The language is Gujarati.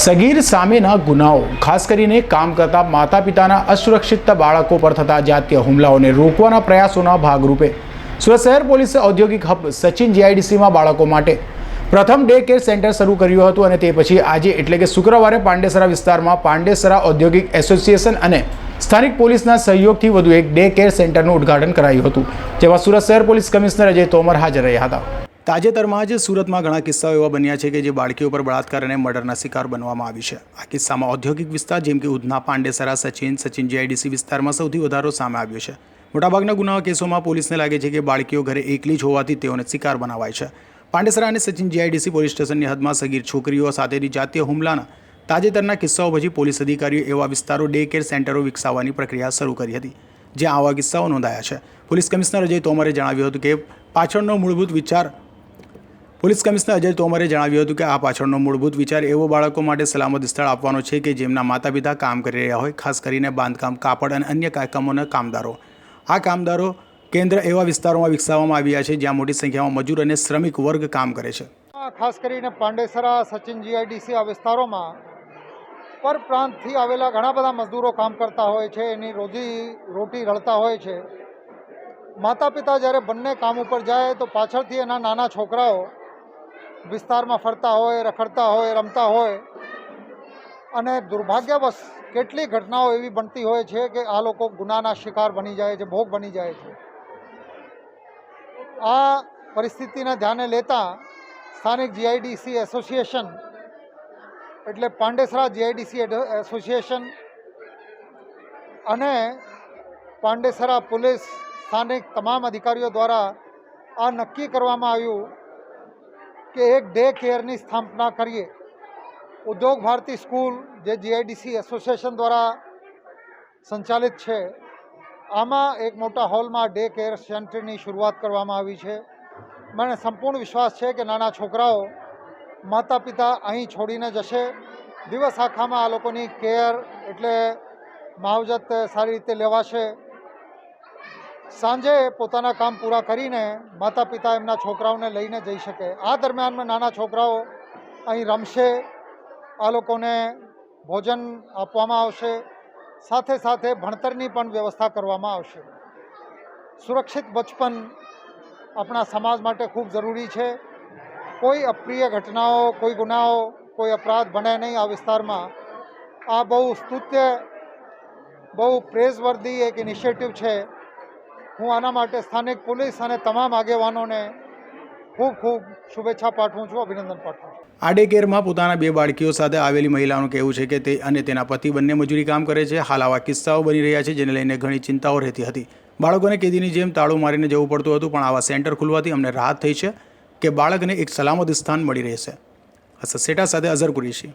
સગીર સામેના ગુનાઓ, ખાસ કરીને કામ કરતા માતા પિતાના અસુરક્ષિત બાળકો પર થતા જાતીય હુમલાઓને રોકવાના પ્રયાસોના ભાગરૂપે સુરત શહેર પોલીસે ઔદ્યોગિક હબ સચિન જીઆઈડીસીમાં બાળકો માટે પ્રથમ ડે કેર સેન્ટર શરૂ કર્યું હતું અને તે પછી આજે એટલે કે શુક્રવારે પાંડેસરા વિસ્તારમાં પાંડેસરા ઔદ્યોગિક એસોસિએશન અને સ્થાનિક પોલીસના સહયોગથી વધુ એક ડે કેર સેન્ટરનું ઉદ્ઘાટન કરાયું હતું, જેમાં સુરત શહેર પોલીસ કમિશનર અજય તોમર હાજર રહ્યા હતા. તાજેતરમાં જ સુરતમાં ઘણા કિસ્સાઓ એવા બન્યા છે કે જે બાળકીઓ પર બળાત્કાર અને મર્ડરના શિકાર બનવામાં આવી છે. આ કિસ્સામાં ઔદ્યોગિક વિસ્તાર જેમ કે ઉધના, પાંડેસરા, સચિન સચિન જીઆઈડીસી વિસ્તારમાં સૌથી વધારો સામે આવ્યો છે. મોટાભાગના ગુનાઓ કેસોમાં પોલીસને લાગે છે કે બાળકીઓ ઘરે એકલી જ હોવાથી તેઓને શિકાર બનાવાય છે. પાંડેસરા અને સચિન જીઆઈડીસી પોલીસ સ્ટેશનની હદમાં સગીર છોકરીઓ સાથેની જાતીય હુમલાના તાજેતરના કિસ્સાઓ પછી પોલીસ અધિકારીઓ એવા વિસ્તારો ડે કેર સેન્ટરો વિકસાવવાની પ્રક્રિયા શરૂ કરી હતી, જ્યાં આવા કિસ્સાઓ નોંધાયા છે. પોલીસ કમિશનર અજય તોમરે જણાવ્યું હતું કે પાછળનો મૂળભૂત વિચાર પોલીસ કમિશનર અજય તોમરે જણાવ્યું હતું કે આ પાછળનો મૂળભૂત વિચાર એવો બાળકો માટે સલામત સ્થળ આપવાનો છે કે જેમના માતા પિતા કામ કરી રહ્યા હોય, ખાસ કરીને બાંધકામ, કાપડ અને અન્ય કાર્યક્રમોના કામદારો. આ કામદારો કેન્દ્ર એવા વિસ્તારોમાં વિકસાવવામાં આવ્યા છે જ્યાં મોટી સંખ્યામાં મજૂર અને શ્રમિક વર્ગ કામ કરે છે. ખાસ કરીને પાંડેસરા, સચિન જીઆઈડીસી આ વિસ્તારોમાં પર પ્રાંતથી આવેલા ઘણા બધા મજદૂરો કામ કરતા હોય છે, એની રોજી, રોટી રળતા હોય છે. માતા પિતા જ્યારે બંને કામ ઉપર જાય તો પાછળથી એના નાના છોકરાઓ વિસ્તારમાં ફરતા હોય, રખડતા હોય, રમતા હોય. અને દુર્ભાગ્યવશ કેટલી ઘટનાઓ એવી બનતી હોય છે કે આ લોકો ગુનાના શિકાર બની જાય છે, ભોગ બની જાય છે. આ પરિસ્થિતિને ધ્યાને લેતા સ્થાનિક જીઆઈડીસી એસોસિએશન એટલે પાંડેસરા જીઆઈડીસી એસોસિએશન અને પાંડેસરા પોલીસ સ્થાનિક તમામ અધિકારીઓ દ્વારા આ નક્કી કરવામાં આવ્યું કે એક ડે કેરની સ્થાપના કરીએ. ઉદ્યોગ ભારતી સ્કૂલ, જે જીઆઈડીસી એસોસિએશન દ્વારા સંચાલિત છે, આમાં એક મોટા હોલમાં ડે કેર સેન્ટરની શરૂઆત કરવામાં આવી છે. મને સંપૂર્ણ વિશ્વાસ છે કે નાના છોકરાઓ માતા પિતા અહીં છોડીને જશે. દિવસ આખામાં આ લોકોની કેર એટલે માવજત સારી રીતે લેવાશે. સાંજે પોતાના કામ પૂરા કરીને માતા પિતા એમના છોકરાઓને લઈને જઈ શકે. આ દરમિયાનમાં નાના છોકરાઓ અહીં રમશે, આ લોકોને ભોજન આપવામાં આવશે, સાથે સાથે ભણતરની પણ વ્યવસ્થા કરવામાં આવશે. સુરક્ષિત બચપન આપણા સમાજ માટે ખૂબ જરૂરી છે. કોઈ અપ્રિય ઘટનાઓ, કોઈ ગુનાઓ, કોઈ અપરાધ બને નહીં આ વિસ્તારમાં. આ બહુ સ્તુત્ય, બહુ પ્રેઝવર્ધી એક ઇનિશિયેટિવ છે. હું આના માટે સ્થાનિક પોલીસ અને તમામ આગેવાનોને ખૂબ ખૂબ શુભેચ્છા પાઠવું છું, અભિનંદન પાઠવું છું. આડેકેરમાં પોતાના બે બાળકીઓ સાથે આવેલી મહિલાનું કહેવું છે કે તે અને તેના પતિ બંને મજૂરી કામ કરે છે. હાલ આવા કિસ્સાઓ બની રહ્યા છે જેને લઈને ઘણી ચિંતાઓ રહેતી હતી. બાળકોને કેદીની જેમ તાળું મારીને જવું પડતું હતું, પણ આવા સેન્ટર ખુલવાથી અમને રાહત થઈ છે કે બાળકને એક સલામત સ્થાન મળી રહેશે. અસર સેટા સાથે અઝર કુરેશી.